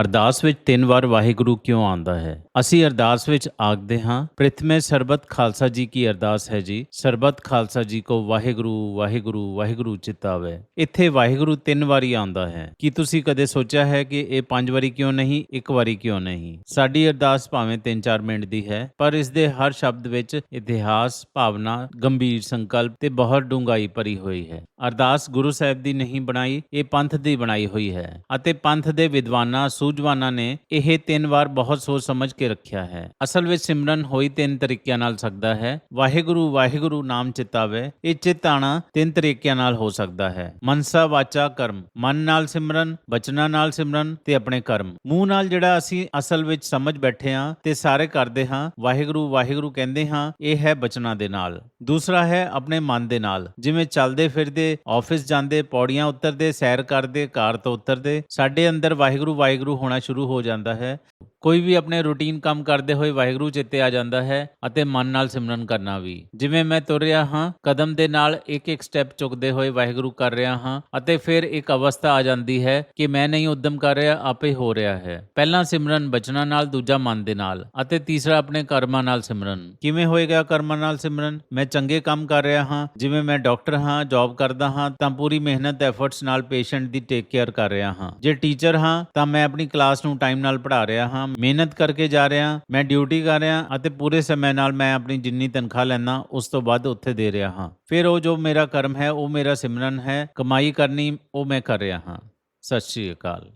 ਅਰਦਾਸ ਵਿੱਚ ਤਿੰਨ ਵਾਰ ਵਾਹਿਗੁਰੂ ਕਿਉਂ ਆਉਂਦਾ ਹੈ? ਅਸੀਂ ਅਰਦਾਸ ਵਿੱਚ ਆਖਦੇ ਹਾਂ, ਪ੍ਰਥਮੇ ਸਰਬਤ ਖਾਲਸਾ ਜੀ ਕੀ ਅਰਦਾਸ ਹੈ ਜੀ? ਸਰਬਤ ਖਾਲਸਾ ਜੀ ਕੋ ਵਾਹਿਗੁਰੂ ਵਾਹਿਗੁਰੂ ਵਾਹਿਗੁਰੂ ਚਿਤਾਵੇ ਇੱਥੇ ਵਾਹਿਗੁਰੂ ਤਿੰਨ ਵਾਰੀ ਆਉਂਦਾ ਹੈ। ਕੀ ਤੁਸੀਂ ਕਦੇ ਸੋਚਿਆ ਹੈ ਕਿ ਇਹ ਪੰਜ ਵਾਰੀ ਕਿਉਂ ਨਹੀਂ, ਇੱਕ ਵਾਰੀ ਕਿਉਂ ਨਹੀਂ? ਸਾਡੀ ਅਰਦਾਸ ਭਾਵੇਂ 3-4 ਮਿੰਟ ਦੀ ਹੈ, ਪਰ ਇਸ ਦੇ ਹਰ ਸ਼ਬਦ ਵਿੱਚ ਇਤਿਹਾਸ, ਭਾਵਨਾ, ਗੰਭੀਰ ਸੰਕਲਪ ਤੇ ਬਹੁਤ ਡੂੰਘਾਈ ਭਰੀ ਹੋਈ ਹੈ। ਅਰਦਾਸ ਗੁਰੂ ਸਾਹਿਬ ਦੀ ਨਹੀਂ ਬਣਾਈ, ਇਹ ਪੰਥ ਦੀ ਬਣਾਈ ਹੋਈ ਹੈ। ਅਤੇ ਪੰਥ ਦੇ ਵਿਦਵਾਨਾਂ ਸੂਝਵਾਨਾਂ ਨੇ ਇਹ ਤਿੰਨ ਵਾਰ ਬਹੁਤ ਸੋਚ ਸਮਝ ਕੇ ਰੱਖਿਆ ਹੈ। ਅਸਲ ਵਿੱਚ ਸਿਮਰਨ ਹੋਈ ਤਿੰਨ ਤਰੀਕਿਆਂ ਨਾਲ ਸਕਦਾ ਹੈ। ਵਾਹਿਗੁਰੂ ਵਾਹਿਗੁਰੂ ਨਾਮ ਚਿਤਾਵੇ, ਇਹ ਚਿਤਾਣਾ ਤਿੰਨ ਤਰੀਕਿਆਂ ਨਾਲ ਹੋ ਸਕਦਾ ਹੈ। ਮਨਸਾ, ਵਾਚਾ, ਕਰਮ। ਮਨ ਨਾਲ ਸਿਮਰਨ, ਬਚਨਾਂ ਨਾਲ ਸਿਮਰਨ ਤੇ ਆਪਣੇ ਕਰਮ। ਮੂੰਹ ਨਾਲ ਜਿਹੜਾ ਅਸੀਂ ਅਸਲ ਵਿੱਚ ਸਮਝ ਬੈਠੇ ਹਾਂ ਤੇ ਸਾਰੇ ਕਰਦੇ ਹਾਂ, ਵਾਹਿਗੁਰੂ ਵਾਹਿਗੁਰੂ ਕਹਿੰਦੇ ਹਾਂ, ਇਹ ਹੈ ਬਚਨਾਂ ਦੇ ਨਾਲ। ਦੂਸਰਾ ਹੈ ਆਪਣੇ ਮਨ ਦੇ ਨਾਲ। ਜਿਵੇਂ ਚੱਲਦੇ ਫਿਰਦੇ, ਆਫਿਸ ਜਾਂਦੇ, ਪੌੜੀਆਂ ਉਤਰਦੇ, ਸੈਰ ਕਰਦੇ, ਕਾਰ ਤੋਂ ਉਤਰਦੇ, ਸਾਡੇ ਅੰਦਰ ਵਾਹਿਗੁਰੂ ਵਾਹਿਗੁਰੂ ਹੋਣਾ ਸ਼ੁਰੂ ਹੋ ਜਾਂਦਾ ਹੈ। ਕੋਈ ਵੀ ਆਪਣੇ ਰੂਟੀਨ ਕੰਮ ਕਰਦੇ ਹੋਏ ਵਾਹਿਗੁਰੂ ਚੇਤੇ ਆ ਜਾਂਦਾ ਹੈ ਅਤੇ ਮਨ ਨਾਲ ਸਿਮਰਨ ਕਰਨਾ ਵੀ। ਜਿਵੇਂ ਮੈਂ ਤੁਰ ਰਿਹਾ ਹਾਂ, ਕਦਮ ਦੇ ਨਾਲ ਇੱਕ ਇੱਕ ਸਟੈਪ ਚੁੱਕਦੇ ਹੋਏ ਵਾਹਿਗੁਰੂ ਕਰ ਰਿਹਾ ਹਾਂ ਅਤੇ ਫਿਰ ਇੱਕ ਅਵਸਥਾ ਆ ਜਾਂਦੀ ਹੈ ਕਿ ਮੈਂ ਨਹੀਂ ਉਦਮ ਕਰ ਰਿਹਾ, ਆਪੇ ਹੋ ਰਿਹਾ ਹੈ। ਪਹਿਲਾ ਸਿਮਰਨ ਬਚਨਾਂ ਨਾਲ, ਦੂਜਾ ਮਨ ਦੇ ਨਾਲ ਅਤੇ ਤੀਸਰਾ ਆਪਣੇ ਕਰਮਾਂ ਨਾਲ ਸਿਮਰਨ। ਕਿਵੇਂ ਹੋਏਗਾ ਕਰਮਾਂ ਨਾਲ ਸਿਮਰਨ? ਮੈਂ ਚੰਗੇ ਕੰਮ ਕਰ ਰਿਹਾ ਹਾਂ, ਜਿਵੇਂ ਮੈਂ ਡਾਕਟਰ ਹਾਂ, ਜੌਬ ਕਰਦਾ ਹਾਂ, ਤਾਂ ਪੂਰੀ ਮਿਹਨਤ, ਐਫਰਟਸ ਨਾਲ ਪੇਸ਼ੈਂਟ ਦੀ ਟੇਕ ਕੇਅਰ ਕਰ ਰਿਹਾ ਹਾਂ। ਜੇ ਟੀਚਰ ਹਾਂ, ਤਾਂ ਮੈਂ ਆਪਣੀ ਆਪਣੀ ਕਲਾਸ ਨੂੰ ਟਾਈਮ ਨਾਲ ਪੜ੍ਹਾ ਰਿਹਾ ਹਾਂ, ਮਿਹਨਤ ਕਰਕੇ ਜਾ ਰਿਹਾ, ਮੈਂ ਡਿਊਟੀ ਕਰ ਰਿਹਾ ਅਤੇ ਪੂਰੇ ਸਮੇਂ ਨਾਲ ਮੈਂ ਆਪਣੀ ਜਿੰਨੀ ਤਨਖਾਹ ਲੈਣਾ ਉਸ ਤੋਂ ਵੱਧ ਉੱਥੇ ਦੇ ਰਿਹਾ ਹਾਂ। ਫਿਰ ਉਹ ਜੋ ਮੇਰਾ ਕਰਮ ਹੈ, ਉਹ ਮੇਰਾ ਸਿਮਰਨ ਹੈ, ਕਮਾਈ ਕਰਨੀ ਉਹ ਮੈਂ ਕਰ ਰਿਹਾ ਹਾਂ। ਸਤਿ ਸ਼੍ਰੀ ਅਕਾਲ।